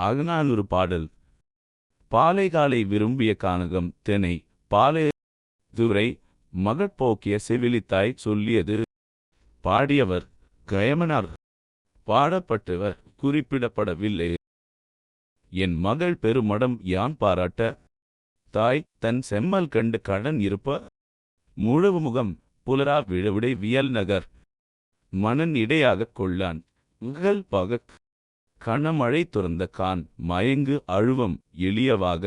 அகநானூறு பாடல். பாலைகாலை விரும்பிய கானகம் தெனை பாலை துரை மகட்போக்கிய செவிலித்தாய் சொல்லியது. பாடியவர் கயமனார். பாடப்பட்டவர் குறிப்பிடப்படவில்லை. என் மகள் பெருமடம் யான் பாராட்ட. தாய் தன் செம்மல் கண்டு கடன் இருப்ப. முழவு முகம் புலரா விழவிடை வியல் நகர். மனன் இடையாகக் கொள்ளான். உகல் பகக் கணமழை துறந்த கான் மயங்கு அழுவம் எளியவாக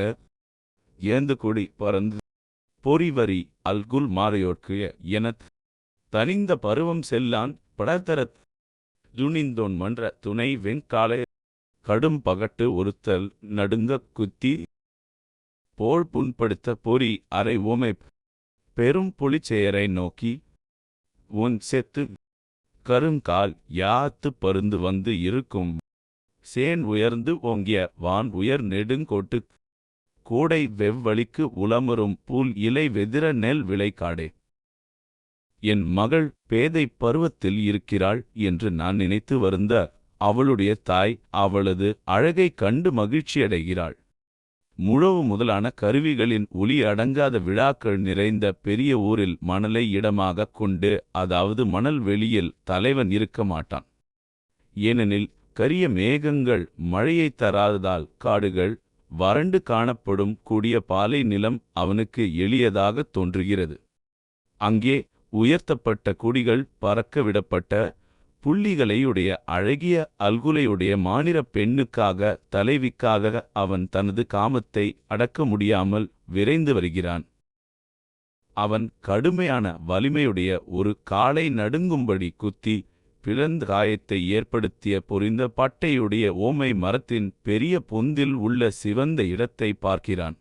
ஏந்து கொடி பறந்து பொறிவரி அல்குல் மாறையோர்க்கு எனத் தனிந்த பருவம் செல்லான் படத்தரத் துணிந்தோன் மன்ற துணை வெண்காலை கடும் பகட்டு ஒருத்தல் நடுங்கக் குத்தி போல் புண்படுத்த பொறி அரை ஓமை பெரும் புலிச்செயரை நோக்கி உன் செத்து கருங்கால் யாத்து பருந்து வந்து இருக்கும் சேன் உயர்ந்து ஓங்கிய வான் உயர் நெடுங்கோட்டு கூடை வெவ்வழிக்கு உளமரும் பூல் இலை வெதிர நெல் விளைக்காடே. என் மகள் பேதை பருவத்தில் இருக்கிறாள் என்று நான் நினைத்து வருந்த அவளுடைய தாய் அவளது அழகைக் கண்டு மகிழ்ச்சியடைகிறாள் முழவு முதலான கருவிகளின் ஒலி அடங்காத விழாக்கள் நிறைந்த பெரிய ஊரில் மணலை இடமாகக் கொண்டு அதாவது மணல் வெளியில் தலைவன் இருக்க மாட்டான். ஏனெனில் கரிய மேகங்கள் மழையை தராததால் காடுகள் வறண்டு காணப்படும் கூடிய பாலை நிலம் அவனுக்கு எளியதாகத் தோன்றுகிறது. அங்கே உயர்த்தப்பட்ட குடிகள் பறக்க விடப்பட்ட புள்ளிகளையுடைய அழகிய அல்குலையுடைய மானிரப் பெண்ணுக்காக தலைவிக்காக அவன் தனது காமத்தை அடக்க முடியாமல் விரைந்து வருகிறான். அவன் கடுமையான வலிமையுடைய ஒரு காலை நடுங்கும்படி குத்தி பிளந்த காயத்தை ஏற்படுத்திய பொரிந்த பட்டையுடைய ஓமை மரத்தின் பெரிய பொந்தில் உள்ள சிவந்த இடத்தை பார்க்கிறான்.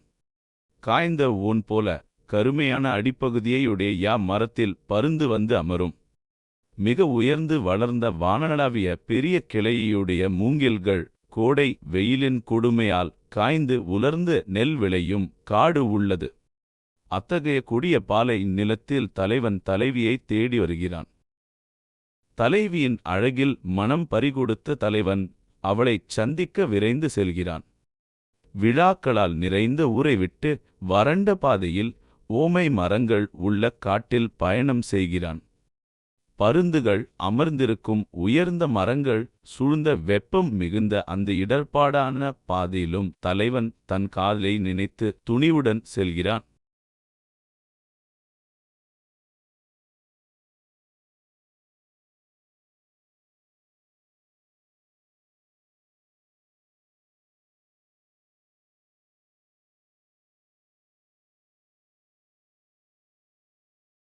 காய்ந்த ஊன் போல கருமையான அடிப்பகுதியையுடைய யா மரத்தில் பருந்து வந்து அமரும். மிக உயர்ந்து வளர்ந்த வானளாவிய பெரிய கிளையுடைய மூங்கில்கள் கோடை வெயிலின் கொடுமையால் காய்ந்து உலர்ந்து நெல் விளையும் காடு உள்ளது. அத்தகைய கொடிய பாலை நிலத்தில் தலைவன் தலைவியை தேடி வருகிறான். தலைவியின் அழகில் மனம் பறிகொடுத்த தலைவன் அவளைச் சந்திக்க விரைந்து செல்கிறான். விழாக்களால் நிறைந்த ஊரை விட்டு வறண்ட பாதையில் ஓமை மரங்கள் உள்ள காட்டில் பயணம் செய்கிறான். பருந்துகள் அமர்ந்திருக்கும் உயர்ந்த மரங்கள் சூழ்ந்த வெப்பம் மிகுந்த அந்த இடர்பாடான பாதையிலும் தலைவன் தன் காதலை நினைத்து துணிவுடன் செல்கிறான்.